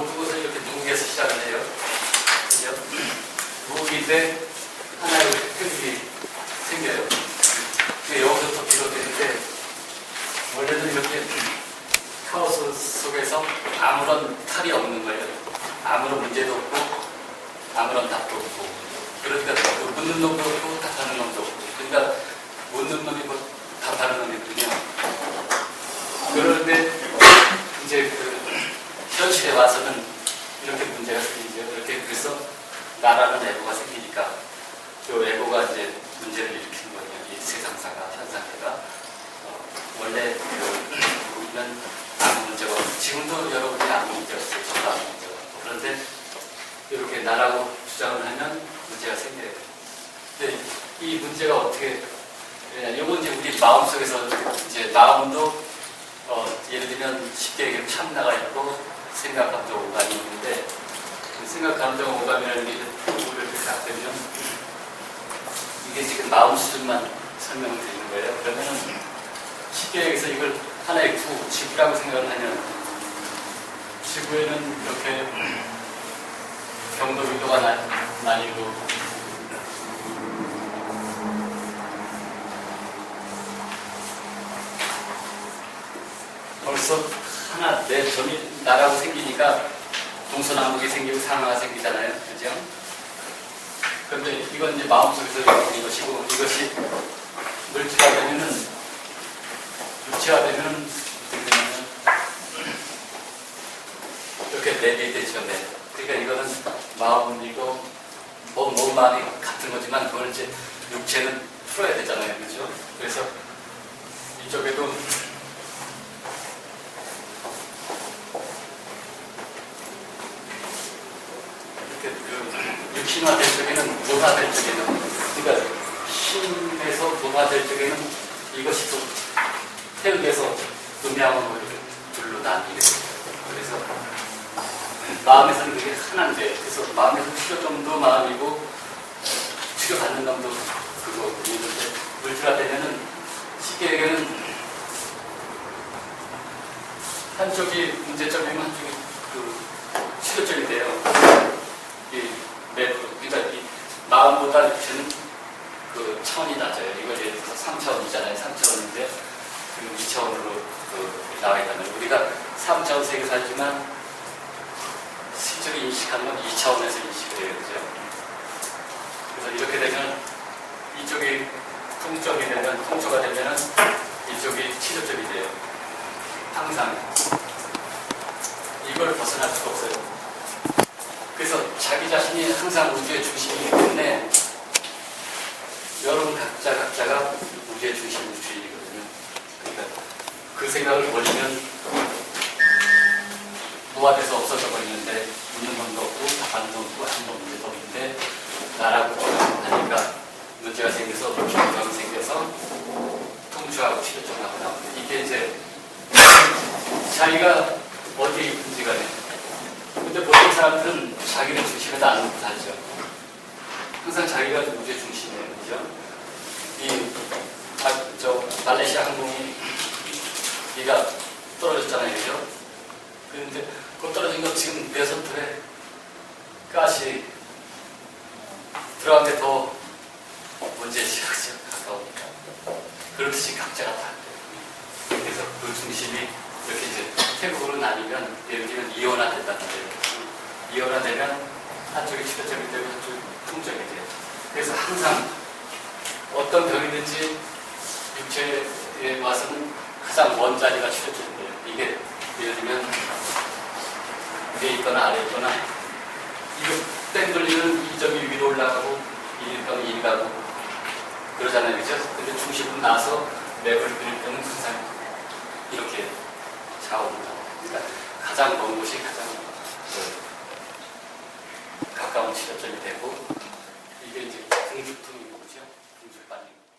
모든 것을 이렇게 누국에서 시작을 해요. 그죠? 누국인데 하나의 표식이 생겨요. 여기서부터 비롯되는데 원래는 이렇게 카오스 속에서 아무런 탈이 없는 거예요. 아무런 문제도 없고 아무런 답도 없고 그러니까 그 묻는 놈도 없고 답하는 놈도 없고 그러니까 묻는 놈이 고 답하는 놈이거든요. 그런데 현실에 와서는 이렇게 문제가 생기죠. 이렇게 그래서 나라는 애고가 생기니까 그 애고가 이제 문제를 일으키는 거예요. 이 세상사가 현상계가 어, 원래 그 우리는 아무 문제가 지금도 여러분이 아무 문제 없어요. 저도 아무 문제가 없고 그런데 이렇게 나라고 주장을 하면 문제가 생겨요. 근데 이 문제가 어떻게. 이건 이제 우리 마음 속에서 이제 마음도 어, 예를 들면 쉽게 얘기하면 참나가 있고 생각, 감정, 오감이 있는데 그 생각, 감정, 오감이라는 게 이렇게 딱 되면 이게 지금 마음 수준만 설명을 드리는 거예요. 그러면은 쉽게 얘기해서 이걸 하나의 구, 지구라고 생각을 하면 지구에는 이렇게 경도 위도가 나, 나뉘고 벌써 하나 내 점이 나라고 생기니까 동서남북이 생기고 상하가 생기잖아요. 그죠? 그런데 이건 이제 마음속에서 이루어진 것이고 이것이 물질화 되면은 육체화되면은 어떻게 되냐면 이렇게 내비 되죠. 네. 그러니까 이거는 마음이고 몸, 몸, 마음이 같은 거지만 그걸 이제 육체는 풀어야 되잖아요. 그죠? 그래서 이쪽에도 그 육신화될 적에는 노화될 적에는 그러니까 힘에서 노화될 적에는 이것이 또 태극에서 음양으로 둘로 나뉘게. 그래서 마음에서는 그게 하나인데 그래서 마음에서 치료점도 마음이고 치료받는 놈도 그거 있는데 물질화 되면은 쉽게 얘기하면 한쪽이 문제점이면 한쪽이 그 치료점이 돼요. 이 매, 그러니까 이 마음보다 육체는 그 차원이 낮아요. 이거 이제 3차원이잖아요. 3차원인데 그리고 2차원으로 그 나와 있다면 우리가 3차원 세계 살지만 실제로 인식하는 건 2차원에서 인식을 해요. 그죠? 그래서 이렇게 되면 이쪽이 통점이 되면 통초가 되면은 이쪽이 치료점이 돼요. 항상 이걸 벗어날 수가 없어요. 그래서 자기 자신이 항상 우주의 때문에 여러분 각자 각자가 우주의 중심 주인이거든요. 그러니까 그 생각을 버리면 무한해서 없어져 버리는데 묻는 놈도 없고 답하는 없고 아무 문제도 없는데 나라고 하니까 문제가 생겨서 병이 생겨서 통주하고 치료점하고 나오는데 이게 이제 자기가 어디에 문제가 돼. 근데 보통 사람들은 자기를 중심에도 안 살죠. 항상 자기가 우주의 중심이에요. 그죠? 이, 아, 저, 말레이시아 항공이, 얘가 떨어졌잖아요. 그죠? 그런데 그 떨어진 거 지금 몇 선틀에 가시 들어간 게더 문제지. 그죠? 가까우니까. 그렇듯이 각자가 다. 그래서 그 중심이 이렇게 이제 태국으로 나뉘면 예를 들면 된단 말이에요. 이온화 되면 한쪽이 치료점이 되고 한쪽이 통점이 돼요. 그래서 항상 어떤 병이든지 육체에 와서는 가장 원자리가 치료점이에요. 이게 예를 들면 위에 있거나 아래 있거나 이거 땡돌리는 이 점이 위로 올라가고 이리 가면 이리 가고 그러잖아요. 그죠? 근데 중심은 나서 맵을 그릴 때는 항상 이렇게 좌우입니다. 그러니까 가장 먼 곳이 가장 가까운 지점이 되고 이게 이제 등주통인 거죠. 등줄반입니다